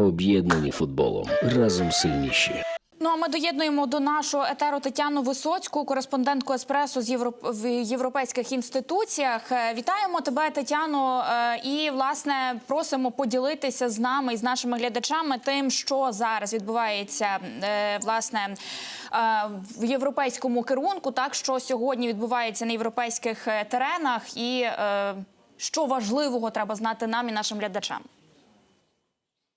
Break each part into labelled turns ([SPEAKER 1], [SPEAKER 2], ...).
[SPEAKER 1] Об'єднані футболом разом сильніші.
[SPEAKER 2] Ну а ми доєднуємо до нашого етеру Тетяну Висоцьку, кореспондентку еспресо з Європ... в європейських інституціях. Е, Вітаємо тебе, Тетяно, е, і власне просимо поділитися з нами і з нашими глядачами тим, що зараз відбувається е, власне в європейському керунку. Так що сьогодні відбувається на європейських теренах, і що важливого треба знати нам і нашим глядачам.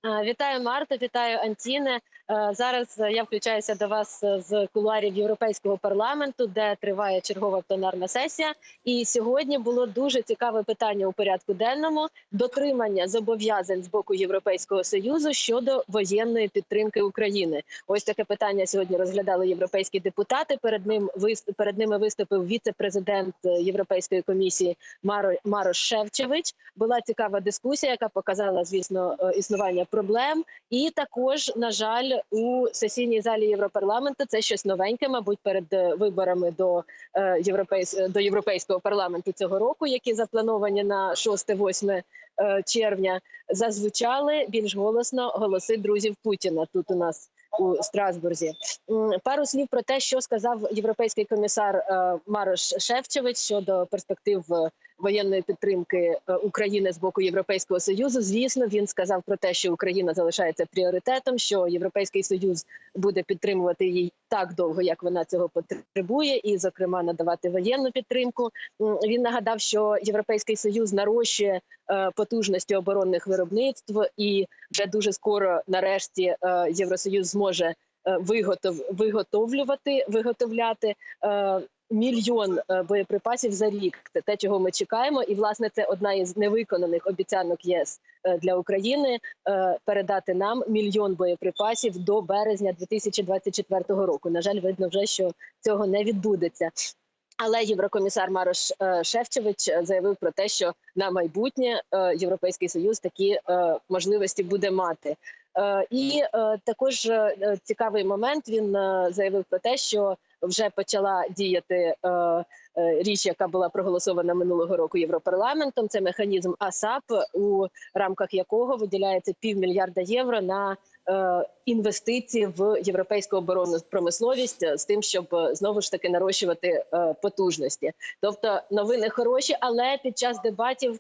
[SPEAKER 3] Е, Вітаю Марта, вітаю Антіне. Е, Зараз я включаюся до вас е, з кулуарів Європейського парламенту, де триває чергова пленарна сесія. І сьогодні було дуже цікаве питання у порядку денному: дотримання зобов'язань з боку Європейського союзу щодо воєнної підтримки України. Ось таке питання сьогодні розглядали європейські депутати. Перед ним перед ними виступив віце-президент Європейської комісії Маро Марош Шевчевич. Була цікава дискусія, яка показала, звісно, існування проблем. І також, на жаль, у сесійній залі Європарламенту це щось новеньке, мабуть, перед е, виборами до е, європейсь... до європейського парламенту цього року, які заплановані на 6-8 е, червня, зазвучали більш голосно голоси друзів Путіна тут у нас. У Страсбурзі пару слів про те, що сказав європейський комісар Марош Шевчевич щодо перспектив воєнної підтримки е, України з боку Європейського союзу. Звісно, він сказав про те, що Україна залишається пріоритетом, що Європейський союз буде підтримувати її так довго, як вона цього потребує, і, зокрема, надавати воєнну підтримку. Він нагадав, що Європейський союз нарощує е, потужності оборонних виробництв, і вже дуже скоро, нарешті, е, Євросоюз зможе виготов виготовлювати, виготовляти. Мільйон е, боєприпасів за рік це те, чого ми чекаємо, і власне це одна із невиконаних обіцянок ЄС е, для України е, передати нам мільйон боєприпасів до березня 2024 року. На жаль, видно вже, що цього не відбудеться. Але єврокомісар Марош Шефчевич е, заявив про те, що на майбутнє Європейський Союз такі можливості буде мати. І також цікавий момент він заявив про те, що вже почала діяти е, е, річ, яка була проголосована минулого року Європарламентом. Це механізм АСАП, у рамках якого виділяється півмільярда євро на е, інвестиції в європейську оборонну промисловість з тим, щоб знову ж таки нарощувати потужності. Тобто новини хороші, але під час дебатів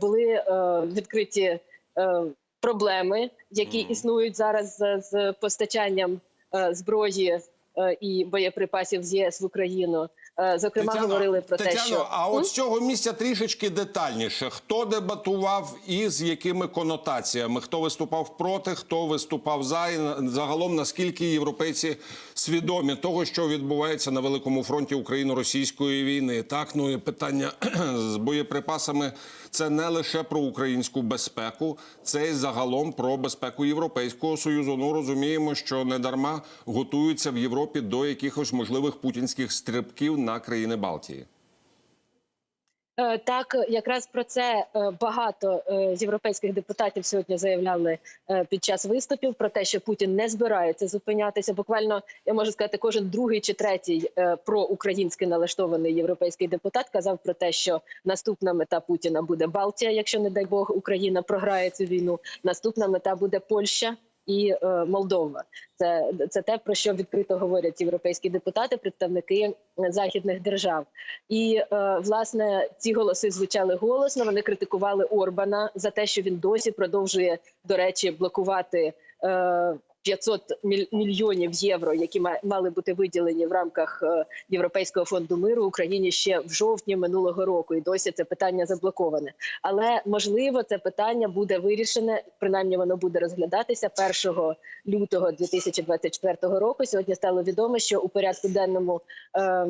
[SPEAKER 3] були відкриті проблеми, які існують зараз з, постачанням зброї і боєприпасів з ЄС в Україну. Е, Зокрема, говорили про
[SPEAKER 4] Тетяно,
[SPEAKER 3] те, що
[SPEAKER 4] а от з цього місця трішечки детальніше. Хто дебатував і з якими конотаціями? Хто виступав проти, хто виступав за і загалом наскільки європейці свідомі того, що відбувається на великому фронті україно-російської війни? Так, ну і питання з боєприпасами це не лише про українську безпеку, це й загалом про безпеку Європейського союзу. Ну розуміємо, що недарма готуються в Європі до якихось можливих путінських стрибків на країни Балтії.
[SPEAKER 3] Е, Так, якраз про це е, багато е, європейських депутатів сьогодні заявляли під час виступів про те, що Путін не збирається зупинятися. Буквально я можу сказати, кожен другий чи третій е, проукраїнськи налаштований європейський депутат казав про те, що наступна мета Путіна буде Балтія, якщо не дай Бог Україна програє цю війну. Наступна мета буде Польща. І е, Молдова це, це те про що відкрито говорять європейські депутати, представники е, західних держав. І е, власне ці голоси звучали голосно. Вони критикували Орбана за те, що він досі продовжує до речі блокувати. Е, 500 міль- мільйонів євро, які ма- мали бути виділені в рамках е, Європейського фонду миру Україні ще в жовтні минулого року, і досі це питання заблоковане. Але можливо, це питання буде вирішене. Принаймні, воно буде розглядатися 1 лютого 2024 року. Сьогодні стало відомо, що у порядку денному е,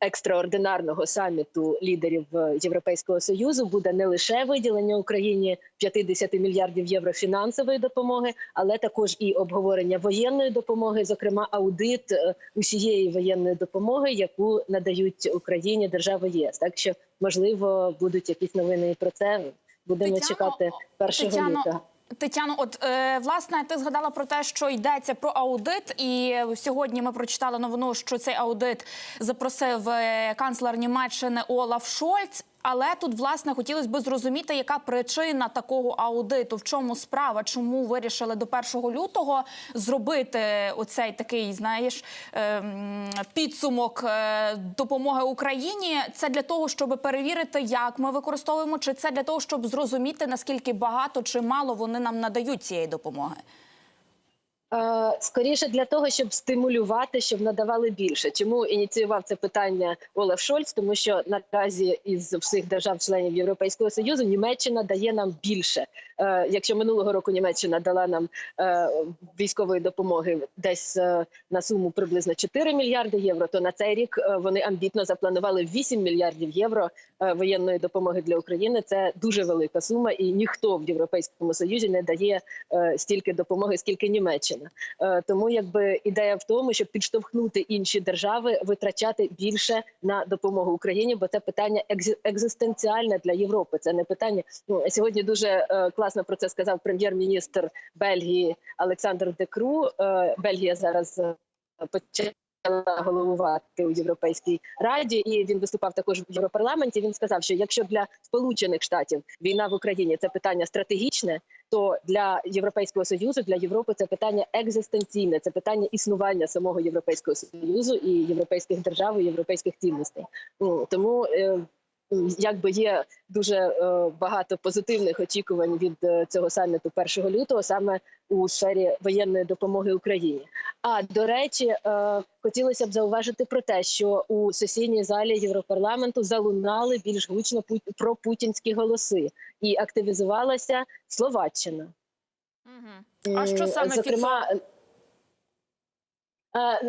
[SPEAKER 3] екстраординарного саміту лідерів е, Європейського союзу буде не лише виділення Україні 50 мільярдів євро фінансової допомоги, але також і обговорення воєнної допомоги, зокрема аудит е, усієї воєнної допомоги, яку надають Україні держави ЄС. Так що можливо будуть якісь новини і про це. Будемо
[SPEAKER 2] Тетяно,
[SPEAKER 3] чекати 1
[SPEAKER 2] Тетяно,
[SPEAKER 3] лютого.
[SPEAKER 2] Тетяно, от е, власне, ти згадала про те, що йдеться про аудит, і сьогодні ми прочитали новину, що цей аудит запросив е, канцлер Німеччини Олаф Шольц. Але тут власне хотілося б зрозуміти, яка причина такого аудиту, в чому справа, чому вирішили до 1 лютого зробити оцей такий, знаєш, ем, підсумок е, допомоги Україні. Це для того, щоб перевірити, як ми використовуємо, чи це для того, щоб зрозуміти наскільки багато чи мало вони нам надають цієї допомоги.
[SPEAKER 3] Е, Скоріше для того, щоб стимулювати, щоб надавали більше. Чому ініціював це питання Олаф Шольц? Тому що наразі із всіх держав-членів Європейського союзу Німеччина дає нам більше. Е, Якщо минулого року Німеччина дала нам е, військової допомоги десь на суму приблизно 4 мільярди євро, то на цей рік вони амбітно запланували 8 мільярдів євро воєнної допомоги для України. Це дуже велика сума, і ніхто в Європейському Союзі не дає стільки допомоги, скільки Німеччина. Е, Тому якби ідея в тому, щоб підштовхнути інші держави витрачати більше на допомогу Україні, бо це питання екзистенціальне для Європи. Це не питання. Ну сьогодні дуже е, класно про це сказав прем'єр-міністр Бельгії Олександр Декру. Е, Бельгія зараз почала головувати у Європейській раді, і він виступав також в Європарламенті. Він сказав, що якщо для Сполучених Штатів війна в Україні це питання стратегічне, то для Європейського союзу, для Європи це питання екзистенційне, це питання існування самого Європейського союзу і європейських держав, і європейських цінностей. Тому е, якби є дуже е, багато позитивних очікувань від е, цього саміту 1 лютого, саме у сфері воєнної допомоги Україні. А до речі, е, хотілося б зауважити про те, що у сесійній залі Європарламенту залунали більш гучно пу- про путінські голоси і активізувалася Словаччина.
[SPEAKER 2] А що саме
[SPEAKER 3] зокрема?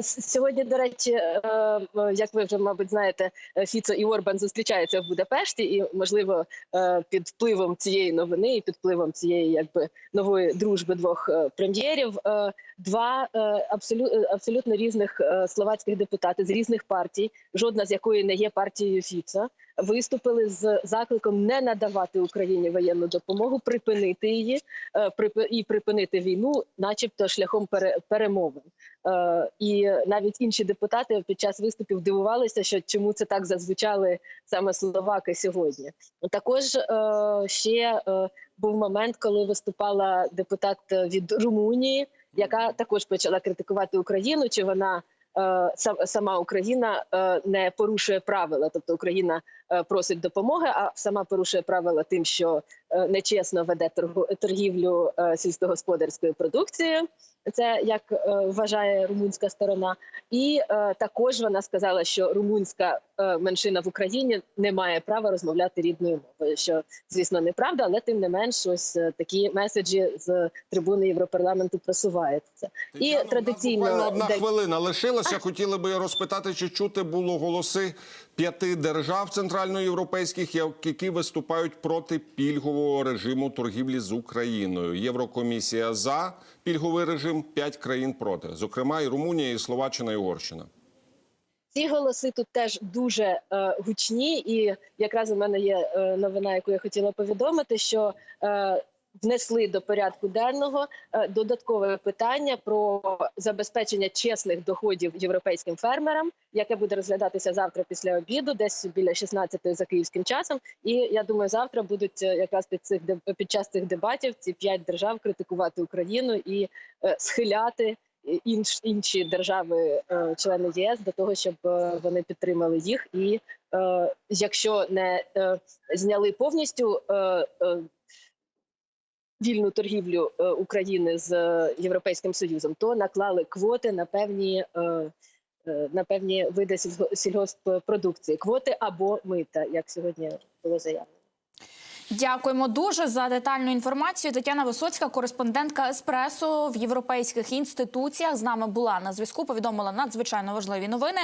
[SPEAKER 3] Сьогодні, до речі, е, е, як ви вже мабуть знаєте, е, Фіцо і Орбан зустрічаються в Будапешті, і можливо під впливом цієї новини і під впливом цієї якби нової дружби двох прем'єрів. Два абсолютно абсолютно різних словацьких депутати з різних партій, жодна з якої не є партією Фіца, виступили з закликом не надавати Україні воєнну допомогу, припинити її е, і припинити війну, начебто шляхом пере- перемовин. Е, І навіть інші депутати під час виступів дивувалися, що чому це так зазвучали саме словаки сьогодні. Також е, ще був момент, коли виступала депутат від Румунії, яка також почала критикувати Україну, чи вона. Е, сам- Сама Україна е, не порушує правила, тобто Україна е, просить допомоги, а сама порушує правила тим, що нечесно веде торгівлю сільськогосподарською продукцією. Це як е, вважає румунська сторона, і е, також вона сказала, що румунська е, меншина в Україні не має права розмовляти рідною мовою. Що звісно неправда, але тим не менш, ось е, такі меседжі з трибуни Європарламенту просуваються. І
[SPEAKER 4] Тетяно,
[SPEAKER 3] традиційно
[SPEAKER 4] буквально одна
[SPEAKER 3] де-
[SPEAKER 4] хвилина лишилася. Хотіли би розпитати, чи чути було голоси п'яти держав центральноєвропейських, як- які виступають проти пільгового режиму торгівлі з Україною. Єврокомісія за пільговий режим, п'ять країн проти, зокрема і Румунія, і Словаччина, і Угорщина.
[SPEAKER 3] Ці голоси тут теж дуже е, гучні, і якраз у мене є е, новина, яку я хотіла повідомити, що е, внесли до порядку денного е, додаткове питання про забезпечення чесних доходів європейським фермерам, яке буде розглядатися завтра після обіду, десь біля 16 за київським часом. І я думаю, завтра будуть е, якраз під цих під час цих дебатів ці п'ять держав критикувати Україну і е, схиляти інш, інші держави, члени ЄС, до того, щоб вони підтримали їх, і якщо не зняли повністю вільну торгівлю е, України з е, Європейським Союзом, то наклали квоти на певні. е, На певні види сільго- сільгосппродукції, квоти або мита, як сьогодні було заявлено.
[SPEAKER 2] Дякуємо дуже за детальну інформацію. Тетяна Висоцька, кореспондентка Еспресо в європейських інституціях, з нами була на зв'язку. Повідомила надзвичайно важливі новини.